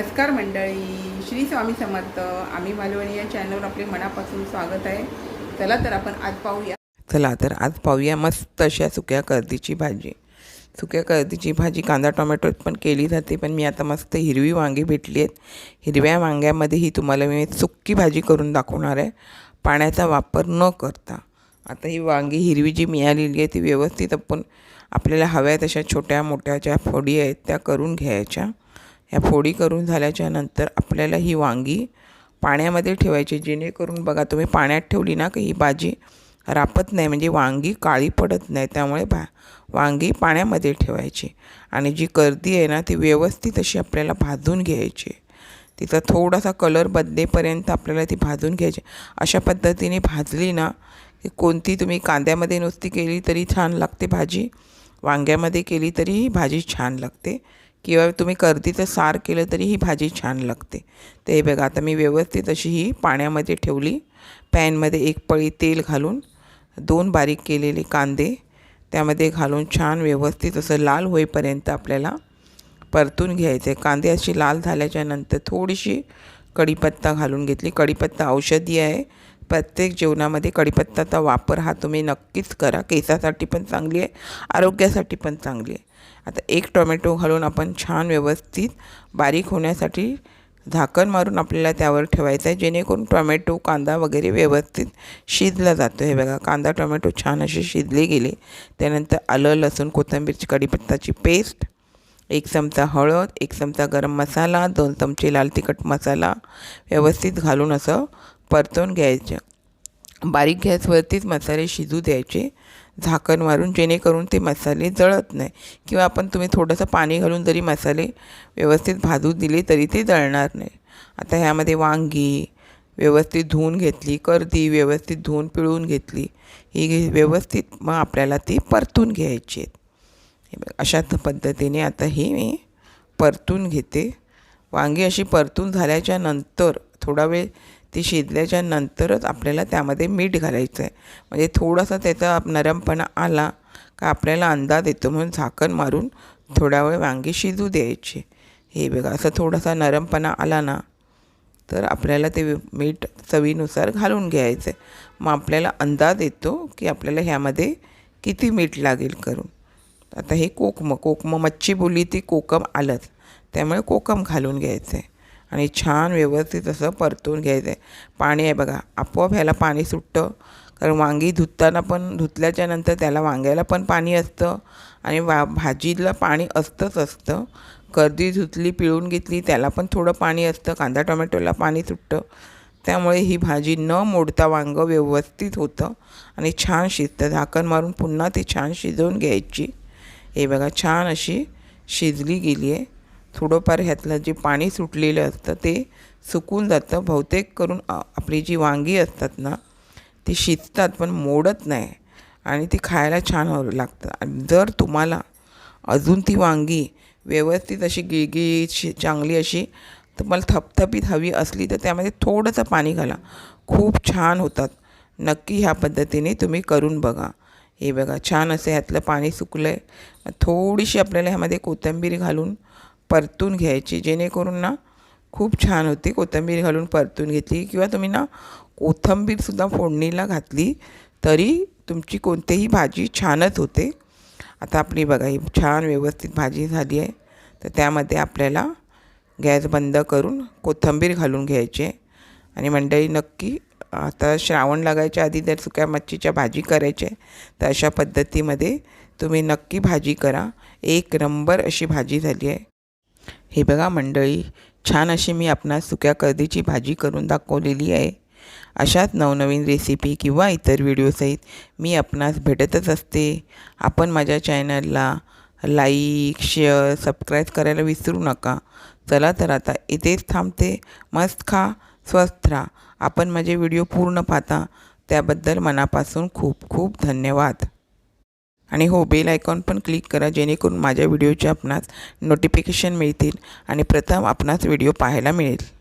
नमस्कार मंडळी श्री स्वामी समर्थ. आम्ही मालवणी या चॅनलवर आपले मनापासून स्वागत आहे. चला तर आपण आज पाहूया. चला तर आज पाहूया मस्त अशा सुक्या कर्दीची भाजी. सुक्या कर्दीची भाजी कांदा टोमॅटोत पण केली जाते पण मी आता मस्त हिरवी वांगी भेटली आहेत. हिरव्या वांग्यामध्ये ही तुम्हाला मी सुक्की भाजी करून दाखवणार आहे. पाण्याचा वापर न करता. आता ही वांगी हिरवी जी मिळालेली आहे ती व्यवस्थित आपण आपल्याला हव्या तशा छोट्या मोठ्या ज्या फोडी आहेत त्या करून घ्यायच्या. ह्या फोडी करून झाल्याच्यानंतर आपल्याला ही वांगी पाण्यामध्ये ठेवायची जेणेकरून बघा तुम्ही पाण्यात ठेवली ना की ही भाजी रापत नाही म्हणजे वांगी काळी पडत नाही. त्यामुळे भा वांगी पाण्यामध्ये ठेवायची आणि जी गर्दी आहे ना ती व्यवस्थित अशी आपल्याला भाजून घ्यायची. तिचा थोडासा कलर बदलेपर्यंत आपल्याला ती भाजून घ्यायची. अशा पद्धतीने भाजली ना की कोणती तुम्ही कांद्यामध्ये नुसती केली तरी छान लागते भाजी वांग्यामध्ये केली तरी ही भाजी छान लागते. किंवा तुम्ही कर्दीचं सार केलं तरी ही भाजी छान लागते. ते हे बघा आता मी व्यवस्थित अशी ही पाण्यामध्ये ठेवली. पॅनमध्ये एक पळी तेल घालून दोन बारीक केलेले कांदे त्यामध्ये घालून छान व्यवस्थित असं लाल होईपर्यंत आपल्याला परतून घ्यायचे कांदे अशी लाल झाल्याच्यानंतर थोडीशी कढीपत्ता घालून घेतली. कढीपत्ता औषधी आहे. प्रत्येक जेवणामध्ये कढीपत्ताचा वापर हा तुम्ही नक्कीच करा. केसासाठी पण चांगली आहे आरोग्यासाठी पण चांगली आहे. आता एक टोमॅटो घालून आपण छान व्यवस्थित बारीक होण्यासाठी झाकण मारून आपल्याला त्यावर ठेवायचं आहे. जेणेकरून टोमॅटो कांदा वगैरे व्यवस्थित शिजला जातो. हे बघा कांदा टोमॅटो छान असे शिजले गेले. त्यानंतर आलं लसूण कोथिंबीरची कढीपत्ताची पेस्ट एक चमचा हळद एक चमचा गरम मसाला दोन चमचे लाल तिखट मसाला व्यवस्थित घालून असं परतून घ्यायचं. बारीक गॅसवरतीच मसाले शिजू द्यायचे. झाकण मारून जेणेकरून ते मसाले जळत नाही. किंवा आपण तुम्ही थोडंसं पाणी घालून जरी मसाले व्यवस्थित भाजू दिले तरी ते जळणार नाही. आता ह्यामध्ये वांगी व्यवस्थित धुवून घेतली कर्दी व्यवस्थित धुवून पिळून घेतली ही व्यवस्थित मग आपल्याला ती परतून घ्यायची आहेत. अशाच पद्धतीने आता ही मी परतून घेते. वांगी अशी परतून झाल्याच्यानंतर थोडा वेळ ती शिजल्याच्या नंतरच आपल्याला त्यामध्ये मीठ घालायचं आहे म्हणजे थोडासा त्याचा नरमपणा आला का आपल्याला अंदाज येतो म्हणून झाकण मारून थोडा वेळ वांगी शिजू द्यायची. हे बघा असं थोडासा नरमपणा आला ना तर आपल्याला ते मीठ चवीनुसार घालून घ्यायचं आहे मग आपल्याला अंदाज येतो की आपल्याला ह्यामध्ये किती मीठ लागेल करून. आता हे कोकम कोकम मच्छी बोली ती कोकम आलंच. त्यामुळे कोकम घालून घ्यायचं आहे आणि छान व्यवस्थित असं परतून घ्यायचं आहे पाणी आहे बघा आपोआप ह्याला पाणी सुटतं. कारण वांगी धुताना पण धुतल्याच्या नंतर त्याला वांग्याला पण पाणी असतं. आणि वा भाजीला पाणी असतंच असतं. कर्दी धुतली पिळून घेतली त्याला पण थोडं पाणी असतं. कांदा टोमॅटोला पाणी सुटतं. त्यामुळे ही भाजी न मोडता वांगं व्यवस्थित होतं. आणि छान शिजतं. झाकण मारून पुन्हा ती छान शिजवून घ्यायची. हे बघा छान अशी शिजली गेली आहे थोडंफार ह्यातलं जे पाणी सुटलेलं असतं ते सुकून जातं. बहुतेक करून आपली जी वांगी असतात ना ती शिजतात पण मोडत नाही आणि ती खायला छान लागतं. आणि जर तुम्हाला अजून ती वांगी व्यवस्थित अशी गिळगी चांगली अशी तुम्हाला थपथपीत हवी असली तर त्यामध्ये थोडंसं पाणी घाला. खूप छान होतात. नक्की ह्या पद्धतीने तुम्ही करून बघा. हे बघा छान असं ह्यातलं पाणी सुकलं आहे थोडीशी आपल्याला ह्यामध्ये कोथिंबीर घालून परतून घ्यायची जेणेकरून ना खूप छान होती कोथिंबीर घालून परतून घेतली. किंवा तुम्ही ना कोथिंबीरसुद्धा फोडणीला घातली तरी तुमची कोणतीही भाजी छानच होते. आता आपली बघा ही छान व्यवस्थित भाजी झाली आहे. तर त्यामध्ये आपल्याला गॅस बंद करून कोथिंबीर घालून घ्यायची आणि मंडळी नक्की आता श्रावण लागायच्या आधी जर सुक्या मच्छीच्या भाजी करायची आहे तर अशा पद्धतीमध्ये तुम्ही नक्की भाजी करा. एक नंबर अशी भाजी झाली आहे. हे बघा मंडळी छान अशी मी आपणास सुक्या कर्दीची भाजी करून दाखवलेली आहे. अशाच नवनवीन रेसिपी किंवा इतर व्हिडिओसहित मी आपणास भेटतच असते. आपण माझ्या चॅनलला लाईक शेअर सबस्क्राईब करायला विसरू नका. चला तर आता इथेच थांबते. मस्त खा स्वस्थ राहा. आपण माझे व्हिडिओ पूर्ण पाहता. त्याबद्दल मनापासून खूप खूप धन्यवाद. आणि हो बेल आयकॉन पण क्लिक करा जेणेकरून माझ्या व्हिडिओचे आपणास नोटिफिकेशन मिळतील आणि प्रथम आपणास व्हिडिओ पाहायला मिळेल.